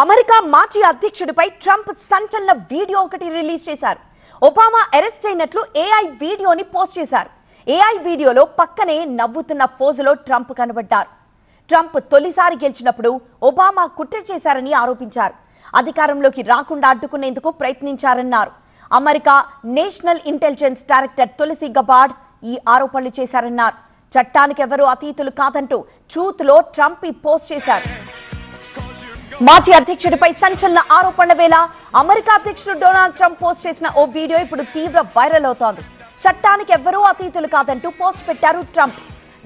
America మాజీ అధ్యక్షుడిపై Trump సంచలన వీడియో ఒకటి రిలీజ్ చేశారు. ఒబామా అరెస్ట్ అయినట్లు ఏఐ వీడియోని పోస్ట్ చేశారు. ఏఐ వీడియోలో పక్కనే నవ్వుతున్న ఫోజులో ట్రంప్ కనబడ్డారు. ట్రంప్ తొలిసారి గెలిచినప్పుడు ఒబామా కుట్ర చేశారని ఆరోపించారు. అధికారంలోకి రాకుండా అడ్డుకునేందుకు ప్రయత్నించారన్నారు. America national intelligence director Tulsi Gabbard ఈ ఆరోపణలు చేశారన్నారు. చట్టానికి ఎవరూ అతీతులు కాదంటూ ట్రూత్లో ట్రంప్ ఈ పోస్ట్ చేశారు. మాజీ అధ్యక్షుడిపై సంచలన ఆరోపణల వేళ అమెరికా అధ్యక్షుడు డొనాల్డ్ ట్రంప్ పోస్ట్ చేసిన ఓ వీడియో ఇప్పుడు తీవ్ర వైరల్ అవుతోంది. చట్టానికి ఎవ్వరూ అతీతులు కాదంటూ పోస్ట్ పెట్టారు ట్రంప్.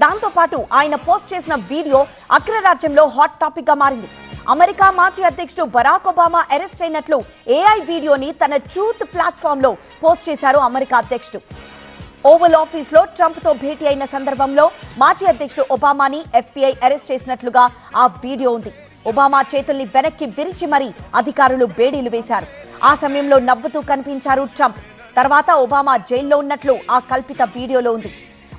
దాంతో పాటు ఆయన పోస్ట్ చేసిన వీడియో అగ్రరాజ్యంలో హాట్ టాపిక్గా మారింది. అమెరికా మాజీ అధ్యక్షుడు బరాక్ ఒబామా అరెస్ట్ అయినట్లు ఏఐ వీడియోని తన ట్రూత్ ప్లాట్ఫామ్లో పోస్ట్ చేశారు అమెరికా అధ్యక్షుడు. ఓవల్ ఆఫీస్లో ట్రంప్తో భేటీ అయిన సందర్భంలో మాజీ అధ్యక్షుడు ఒబామాని ఎఫ్బీఐ అరెస్ట్ చేసినట్లుగా ఆ వీడియో ఉంది. ఒబామా చేతుల్ని వెనక్కి విరిచి మరీ అధికారులు బేడీలు వేశారు. ఆ సమయంలో నవ్వుతూ కనిపించారు ట్రంప్. తర్వాత ఒబామా జైల్లో ఉన్నట్లు ఆ కల్పిత వీడియోలో ఉంది.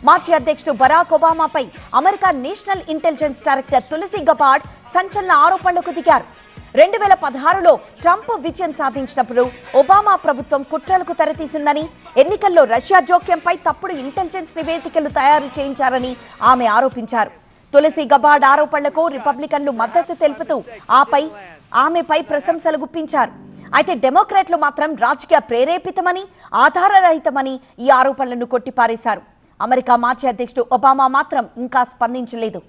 మాజీ అధ్యక్షుడు Barack ఒబామాపై America national intelligence director Tulsi Gabbard సంచలన ఆరోపణలకు దిగారు. రెండు వేల పదహారులో ట్రంప్ విజయం సాధించినప్పుడు ఒబామా ప్రభుత్వం కుట్రలకు తెరతీసిందని ఎన్నికల్లో రష్యా జోక్యంపై తప్పుడు ఇంటెలిజెన్స్ నివేదికలు తయారు చేయించారని ఆమె ఆరోపించారు. తులసి గబాడ్ ఆరోపణలకు రిపబ్లికన్లు మద్దతు తెలుపుతూ ఆపై ఆమెపై ప్రశంసలు గుప్పించారు. అయితే డెమోక్రాట్లు మాత్రం రాజకీయ ప్రేరేపితమని ఆధారరహితమని ఈ ఆరోపణలను కొట్టిపారేశారు. అమెరికా మాజీ అధ్యక్షుడు ఒబామా మాత్రం ఇంకా స్పందించలేదు.